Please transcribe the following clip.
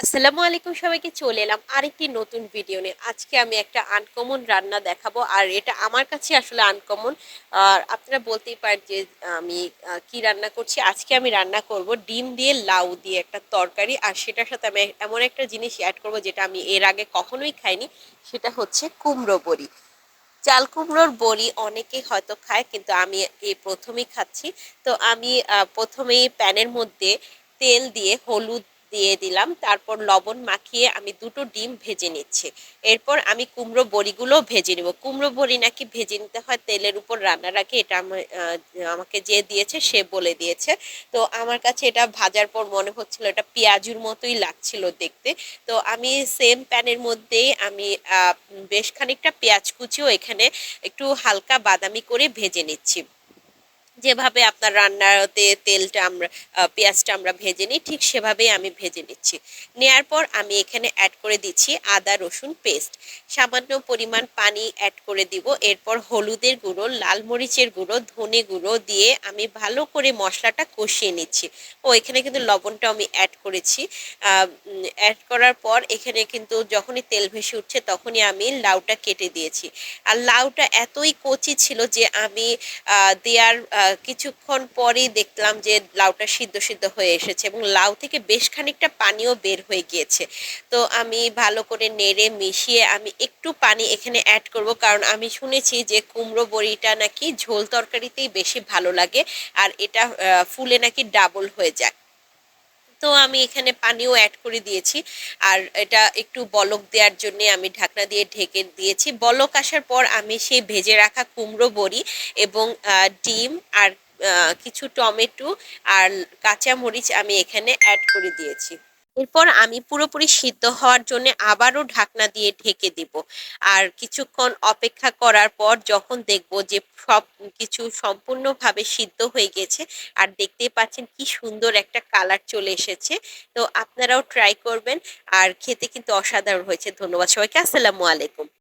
আসসালামু আলাইকুম সবাইকে, চলে এলাম আরেকটি নতুন ভিডিও নিয়ে। আজকে আমি একটা আনকমন রান্না দেখাবো, আর এটা আমার কাছে আসলে আনকমন আর আপনারা বলতেই পারেন যে আমি কি রান্না করছি। আজকে আমি রান্না করব ডিম দিয়ে লাউ দিয়ে একটা তরকারি, আর সেটার সাথে আমি এমন একটা জিনিস অ্যাড করব যেটা আমি এর আগে কখনোই খাইনি, সেটা হচ্ছে কুমড়ো বড়ি। চাল কুমড়োর বড়ি অনেকেই হয়তো খায়, কিন্তু আমি এই প্রথমেই খাচ্ছি। তো আমি প্রথমেই প্যানের মধ্যে তেল দিয়ে হলুদ দিয়ে দিলাম। তারপর লবণ মাখিয়ে আমি দুটো ডিম ভেজে নিচ্ছি। এরপর আমি কুমড়ো বড়িগুলো ভেজে নেব। কুমড়ো বড়ি নাকি ভেজে নিতে হয়, তেলের উপর রান্নার আগে এটা আমা- আমাকে যে দিয়েছে সে বলে দিয়েছে। তো আমার কাছে এটা ভাজার পর মনে হচ্ছিল এটা পেঁয়াজুর মতোই লাগছিল দেখতে। তো আমি সেম প্যানের মধ্যেই আমি বেশ খানিকটা পেঁয়াজ কুচিও এখানে একটু হালকা বাদামি করে ভেজে নিচ্ছি। যেভাবে আপনার রান্নাতে তেলটা আমরা পেঁয়াজটা আমরা ভেজে নিই ঠিক সেভাবেই আমি ভেজে নিচ্ছি। নেয়ার পর আমি এখানে অ্যাড করে দিচ্ছি আদা রসুন পেস্ট সামান্য পরিমাণ পানি অ্যাড করে দিব। এরপর হলুদের গুঁড়ো লাল মরিচের গুঁড়ো ধনে গুঁড়ো দিয়ে আমি ভালো করে মশলাটা কষিয়ে নিচ্ছি। ও এখানে কিন্তু লবণটা আমি অ্যাড করেছি। অ্যাড করার পর এখানে কিন্তু যখনই তেল ভেসে উঠছে তখনই আমি লাউটা কেটে দিয়েছি। আর লাউটা এতই কচি ছিল যে আমি আহ, কিছুক্ষণ পরেই দেখলাম যে লাউটা সিদ্ধ সিদ্ধ হয়ে এসেছে এবং লাউ থেকে বেশ খানিকটা পানিও বের হয়ে গিয়েছে। তো আমি ভালো করে নেড়ে মিশিয়ে আমি একটু পানি এখানে অ্যাড করব কারণ আমি শুনেছি যে কুমড়ো বড়িটা নাকি ঝোল তরকারিতেই বেশি ভালো লাগে আর এটা ফুলে নাকি ডাবল হয়ে যায়। তো আমি এখানে পানিও অ্যাড করে দিয়েছি। আর এটা একটু বলক দেওয়ার জন্য আমি ঢাকনা দিয়ে ঢেকে দিয়েছি। বলক আসার পর আমি সেই ভেজে রাখা কুমড়ো বড়ি এবং ডিম আর কিছু টমেটো আর কাঁচা মরিচ আমি এখানে অ্যাড করে দিয়েছি। এরপর আমি পুরোপুরি সিদ্ধ হওয়ার জন্য আবারও ঢাকনা দিয়ে ঢেকে দিব। আর কিছুক্ষণ অপেক্ষা করার পর যখন দেখব যে সব কিছু সম্পূর্ণভাবে সিদ্ধ হয়ে গেছে আর দেখতেই পাচ্ছেন কি সুন্দর একটা কালার চলে এসেছে, তো আপনারাও ট্রাই করবেন। আর খেতে কিন্তু অসাধারণ হয়েছে। ধন্যবাদ সবাইকে। আসসালামু আলাইকুম।